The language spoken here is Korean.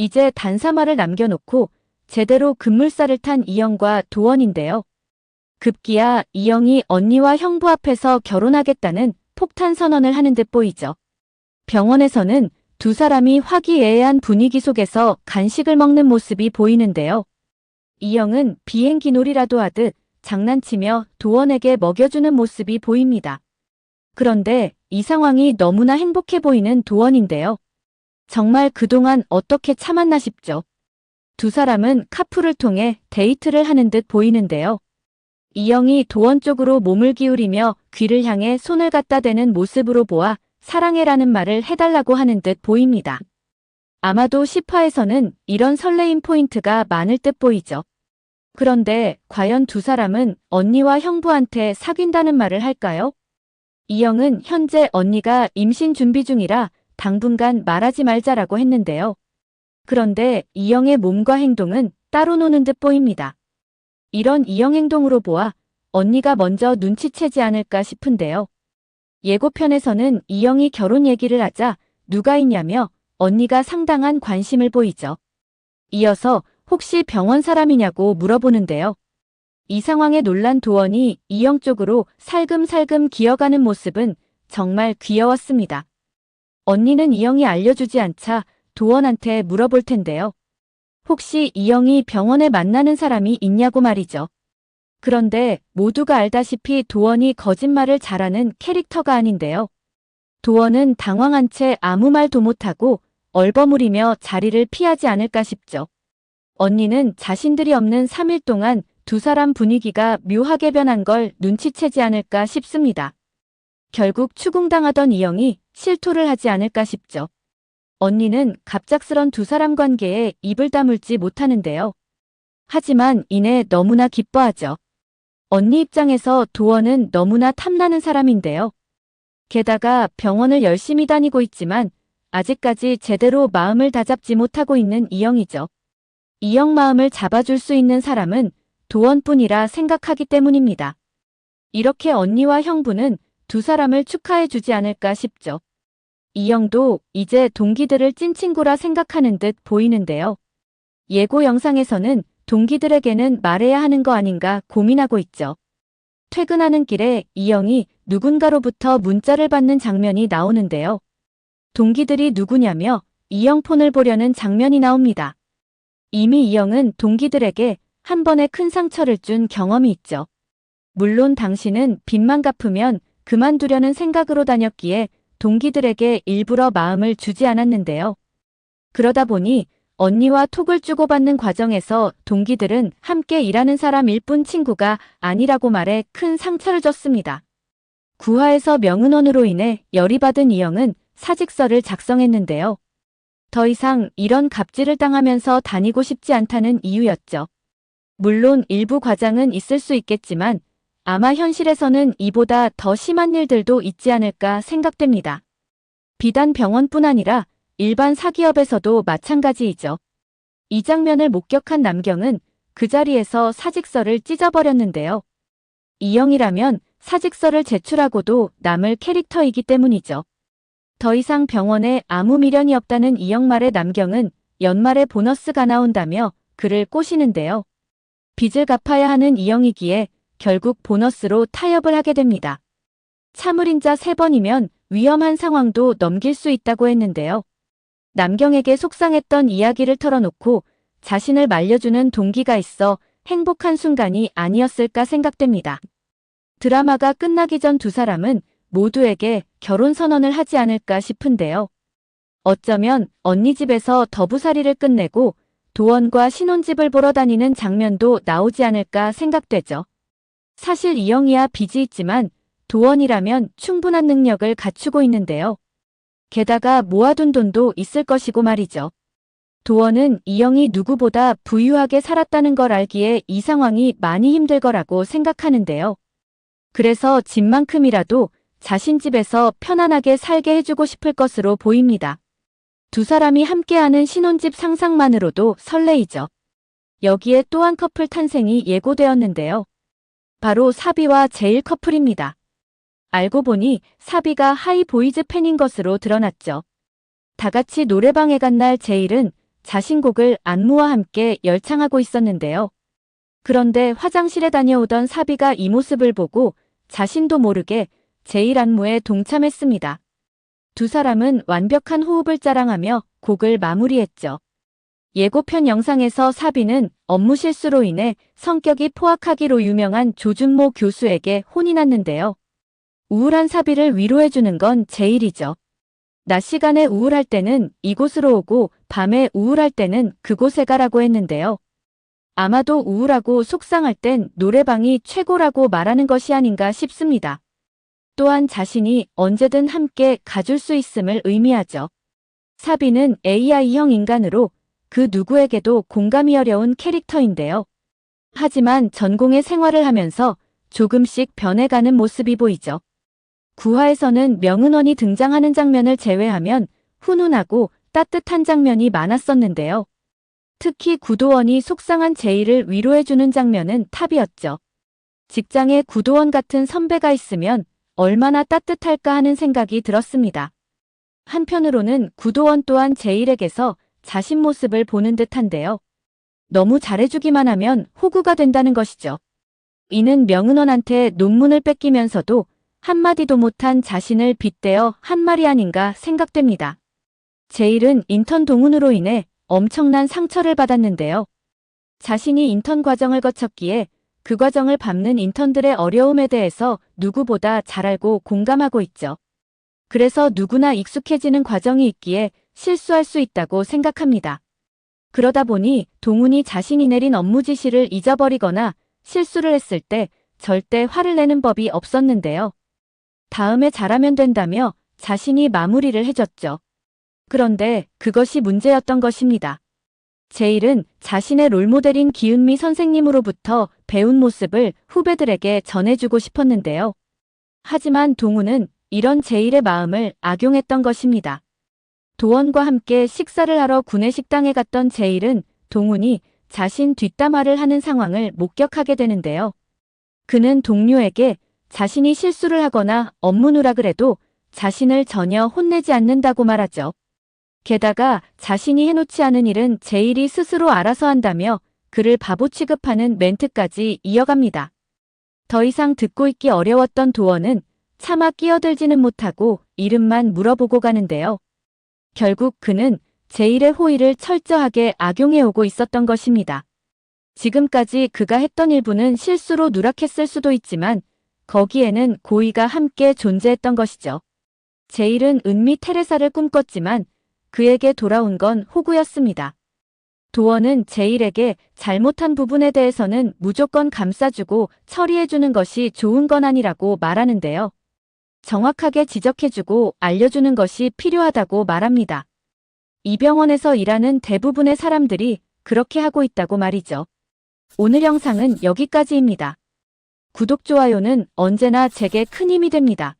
이제 단사마를 남겨놓고 제대로 급물살을 탄 이영과 도원인데요. 급기야 이영이 언니와 형부 앞에서 결혼하겠다는 폭탄 선언을 하는 듯 보이죠. 병원에서는 두 사람이 화기애애한 분위기 속에서 간식을 먹는 모습이 보이는데요. 이영은 비행기 놀이라도 하듯 장난치며 도원에게 먹여주는 모습이 보입니다. 그런데 이 상황이 너무나 행복해 보이는 도원인데요. 정말 그동안 어떻게 참았나 싶죠. 두 사람은 카풀을 통해 데이트를 하는 듯 보이는데요. 이영이 도원 쪽으로 몸을 기울이며 귀를 향해 손을 갖다 대는 모습으로 보아 사랑해라는 말을 해달라고 하는 듯 보입니다. 아마도 10화에서는 이런 설레임 포인트가 많을 듯 보이죠. 그런데 과연 두 사람은 언니와 형부한테 사귄다는 말을 할까요? 이영은 현재 언니가 임신 준비 중이라 당분간 말하지 말자라고 했는데요. 그런데 이영의 몸과 행동은 따로 노는 듯 보입니다. 이런 이영 행동으로 보아 언니가 먼저 눈치채지 않을까 싶은데요. 예고편에서는 이영이 결혼 얘기를 하자 누가 있냐며 언니가 상당한 관심을 보이죠. 이어서 혹시 병원 사람이냐고 물어보는데요. 이 상황에 놀란 도원이 이영 쪽으로 살금살금 기어가는 모습은 정말 귀여웠습니다. 언니는 이영이 알려주지 않자 도원한테 물어볼 텐데요. 혹시 이영이 병원에 만나는 사람이 있냐고 말이죠. 그런데 모두가 알다시피 도원이 거짓말을 잘하는 캐릭터가 아닌데요. 도원은 당황한 채 아무 말도 못하고 얼버무리며 자리를 피하지 않을까 싶죠. 언니는 자신들이 없는 3일 동안 두 사람 분위기가 묘하게 변한 걸 눈치채지 않을까 싶습니다. 결국 추궁당하던 이영이 실토를 하지 않을까 싶죠. 언니는 갑작스런 두 사람 관계에 입을 다물지 못하는데요. 하지만 이내 너무나 기뻐하죠. 언니 입장에서 도원은 너무나 탐나는 사람인데요. 게다가 병원을 열심히 다니고 있지만 아직까지 제대로 마음을 다잡지 못하고 있는 이영이죠. 이영 마음을 잡아줄 수 있는 사람은 도원뿐이라 생각하기 때문입니다. 이렇게 언니와 형부는 두 사람을 축하해 주지 않을까 싶죠. 이영도 이제 동기들을 찐친구라 생각하는 듯 보이는데요. 예고 영상에서는 동기들에게는 말해야 하는 거 아닌가 고민하고 있죠. 퇴근하는 길에 이영이 누군가로부터 문자를 받는 장면이 나오는데요. 동기들이 누구냐며 이영 폰을 보려는 장면이 나옵니다. 이미 이영은 동기들에게 한 번에 큰 상처를 준 경험이 있죠. 물론 당신은 빚만 갚으면 그만두려는 생각으로 다녔기에 동기들에게 일부러 마음을 주지 않았는데요. 그러다 보니 언니와 톡을 주고받는 과정에서 동기들은 함께 일하는 사람일 뿐 친구가 아니라고 말해 큰 상처를 줬습니다. 구화에서 명은원으로 인해 열이 받은 이영은 사직서를 작성했는데요. 더 이상 이런 갑질을 당하면서 다니고 싶지 않다는 이유였죠. 물론 일부 과장은 있을 수 있겠지만 아마 현실에서는 이보다 더 심한 일들도 있지 않을까 생각됩니다. 비단 병원뿐 아니라 일반 사기업에서도 마찬가지이죠. 이 장면을 목격한 남경은 그 자리에서 사직서를 찢어버렸는데요. 이영이라면 사직서를 제출하고도 남을 캐릭터이기 때문이죠. 더 이상 병원에 아무 미련이 없다는 이영 말에 남경은 연말에 보너스가 나온다며 그를 꼬시는데요. 빚을 갚아야 하는 이영이기에 결국 보너스로 타협을 하게 됩니다. 차물인자 3번이면 위험한 상황도 넘길 수 있다고 했는데요. 남경에게 속상했던 이야기를 털어놓고 자신을 말려주는 동기가 있어 행복한 순간이 아니었을까 생각됩니다. 드라마가 끝나기 전 두 사람은 모두에게 결혼 선언을 하지 않을까 싶은데요. 어쩌면 언니 집에서 더부살이를 끝내고 도원과 신혼집을 보러 다니는 장면도 나오지 않을까 생각되죠. 사실 이영이야 빚이 있지만 도원이라면 충분한 능력을 갖추고 있는데요. 게다가 모아둔 돈도 있을 것이고 말이죠. 도원은 이영이 누구보다 부유하게 살았다는 걸 알기에 이 상황이 많이 힘들 거라고 생각하는데요. 그래서 집만큼이라도 자신 집에서 편안하게 살게 해주고 싶을 것으로 보입니다. 두 사람이 함께하는 신혼집 상상만으로도 설레이죠. 여기에 또 한 커플 탄생이 예고되었는데요. 바로 사비와 제일 커플입니다. 알고 보니 사비가 하이보이즈 팬인 것으로 드러났죠. 다 같이 노래방에 간 날 제일은 자신 곡을 안무와 함께 열창하고 있었는데요. 그런데 화장실에 다녀오던 사비가 이 모습을 보고 자신도 모르게 제일 안무에 동참했습니다. 두 사람은 완벽한 호흡을 자랑하며 곡을 마무리했죠. 예고편 영상에서 사비는 업무 실수로 인해 성격이 포악하기로 유명한 조준모 교수에게 혼이 났는데요. 우울한 사비를 위로해주는 건 제일이죠. 낮 시간에 우울할 때는 이곳으로 오고 밤에 우울할 때는 그곳에 가라고 했는데요. 아마도 우울하고 속상할 땐 노래방이 최고라고 말하는 것이 아닌가 싶습니다. 또한 자신이 언제든 함께 가줄 수 있음을 의미하죠. 사비는 AI형 인간으로 그 누구에게도 공감이 어려운 캐릭터인데요. 하지만 전공의 생활을 하면서 조금씩 변해가는 모습이 보이죠. 구화에서는 명은원이 등장하는 장면을 제외하면 훈훈하고 따뜻한 장면이 많았었는데요. 특히 구도원이 속상한 제이를 위로해주는 장면은 탑이었죠. 직장에 구도원 같은 선배가 있으면 얼마나 따뜻할까 하는 생각이 들었습니다. 한편으로는 구도원 또한 제일에게서 자신 모습을 보는 듯한데요. 너무 잘해주기만 하면 호구가 된다는 것이죠. 이는 명은원한테 논문을 뺏기면서도 한마디도 못한 자신을 빗대어 한 말이 아닌가 생각됩니다. 제일은 인턴 동훈으로 인해 엄청난 상처를 받았는데요. 자신이 인턴 과정을 거쳤기에 그 과정을 밟는 인턴들의 어려움에 대해서 누구보다 잘 알고 공감하고 있죠. 그래서 누구나 익숙해지는 과정이 있기에 실수할 수 있다고 생각합니다. 그러다 보니 동훈이 자신이 내린 업무 지시를 잊어버리거나 실수를 했을 때 절대 화를 내는 법이 없었는데요. 다음에 잘하면 된다며 자신이 마무리를 해줬죠. 그런데 그것이 문제였던 것입니다. 제일은 자신의 롤모델인 기은미 선생님으로부터 배운 모습을 후배들에게 전해주고 싶었는데요. 하지만 동우는 이런 제일의 마음을 악용했던 것입니다. 도원과 함께 식사를 하러 구내식당에 갔던 제일은 동훈이 자신 뒷담화를 하는 상황을 목격하게 되는데요. 그는 동료에게 자신이 실수를 하거나 업무 누락을 해도 자신을 전혀 혼내지 않는다고 말하죠. 게다가 자신이 해놓지 않은 일은 제일이 스스로 알아서 한다며 그를 바보 취급하는 멘트까지 이어갑니다. 더 이상 듣고 있기 어려웠던 도원은 차마 끼어들지는 못하고 이름만 물어보고 가는데요. 결국 그는 제일의 호의를 철저하게 악용해오고 있었던 것입니다. 지금까지 그가 했던 일부는 실수로 누락했을 수도 있지만 거기에는 고의가 함께 존재했던 것이죠. 제일은 은미 테레사를 꿈꿨지만 그에게 돌아온 건 호구였습니다. 도원은 제일에게 잘못한 부분에 대해서는 무조건 감싸주고 처리해주는 것이 좋은 건 아니라고 말하는데요. 정확하게 지적해주고 알려주는 것이 필요하다고 말합니다. 이 병원에서 일하는 대부분의 사람들이 그렇게 하고 있다고 말이죠. 오늘 영상은 여기까지입니다. 구독, 좋아요는 언제나 제게 큰 힘이 됩니다.